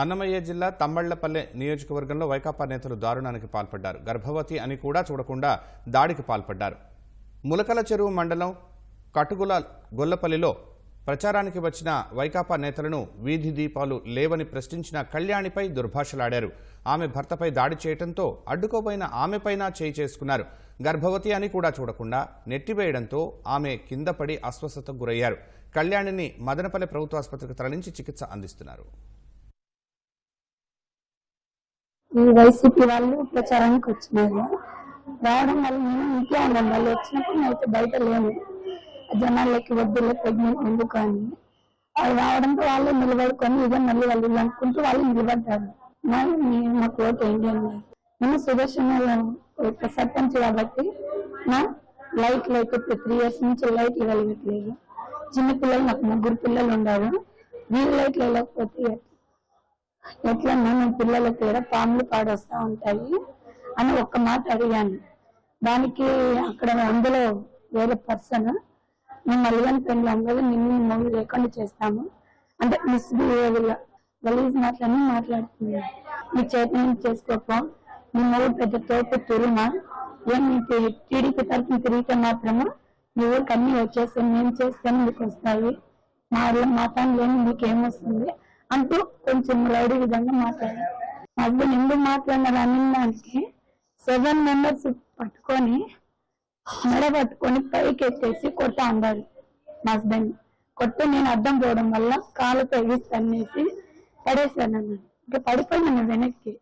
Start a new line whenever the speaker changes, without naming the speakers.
అన్నమయ్య జిల్లా తమ్మళ్ళపల్లె నియోజకవర్గంలో వైకాపా నేతలు దారుణానికి పాల్పడ్డారు. గర్భవతి అని కూడా చూడకుండా దాడికి పాల్పడ్డారు. ములకల చెరువు మండలం కటుగుల గొల్లపల్లిలో ప్రచారానికి వచ్చిన వైకాపా నేతలను వీధి దీపాలు లేవని ప్రశ్నించిన కళ్యాణిపై దుర్భాషలాడారు. ఆమె భర్తపై దాడి చేయడంతో అడ్డుకోబోయిన ఆమెపైన చేయి చేసుకున్నారు. గర్భవతి అని కూడా చూడకుండా నెట్టివేయడంతో ఆమె కింద పడి అస్వస్థతకు గురయ్యారు. కళ్యాణిని మదనపల్లె ప్రభుత్వ ఆసుపత్రికి తరలించి చికిత్స అందిస్తున్నారు.
వైసీపీ వాళ్ళు ప్రచారానికి వచ్చినారు. రావడం వల్ల నేను ఇంట్లో ఉన్నాం వాళ్ళు వచ్చినప్పుడు నేనైతే బయట లేను. జనాలకి వద్దులే ప్రెగ్నెంట్ ఎందుకు అని వాళ్ళు రావడంతో వాళ్ళే నిలబడుకొని ఇదే మళ్ళీ వాళ్ళు ఇల్లు అనుకుంటూ వాళ్ళు నిలబడ్డారు. మాకు ఓటు ఏంటి అని నేను సుదర్శన్ ఒక సర్పంచ్ కాబట్టి నా లైట్లు అయితే త్రీ ఇయర్స్ నుంచి లైట్లు వెలగట్లేదు చిన్న పిల్లలు నాకు ముగ్గురు పిల్లలు ఉన్నారు వీళ్ళు లైట్లు వెళ్ళకపోతే ఎట్లన్నా మన పిల్లల పేర పాములు పాడొస్తా ఉంటాయి అని ఒక్క మాట అడిగాను. దానికి అక్కడ అందులో వేరే పర్సన్ మేము మల్లిగాని పెళ్ళాం కదా నిన్ను మూవీ లేకుండా చేస్తాము. అంటే మిస్బిహేవియర్ గలీజ్ మాటలన్నీ మాట్లాడుతుంది నీ చైతన్యం చేసుకోపో మీ మూడు పెద్ద తోపు తురుమా ఏం టీడీపీ తరఫున తిరిగితే మాత్రము మీ ఊరికి అన్ని వచ్చేస్తాను మేము చేస్తాను మీకు వస్తాయి. మా మా తాను లేని మీకు ఏమొస్తుంది అంటూ కొంచెం రౌడీ విధంగా మాట్లాడారు. హస్బెండ్ ఎందుకు మాట్లాడినారు అన్న దానికి సెవెన్ మెంబర్స్ పట్టుకొని మెడ పట్టుకొని పైకి ఎత్తేసి కొట్ట అందాడు మా హస్బెండ్. కొట్టు నేను అర్థం పోవడం వల్ల కాలు ఎగిసి తన్నేసి పడేశాను అన్నాను ఇంకా పడిపోయినాను వెనక్కి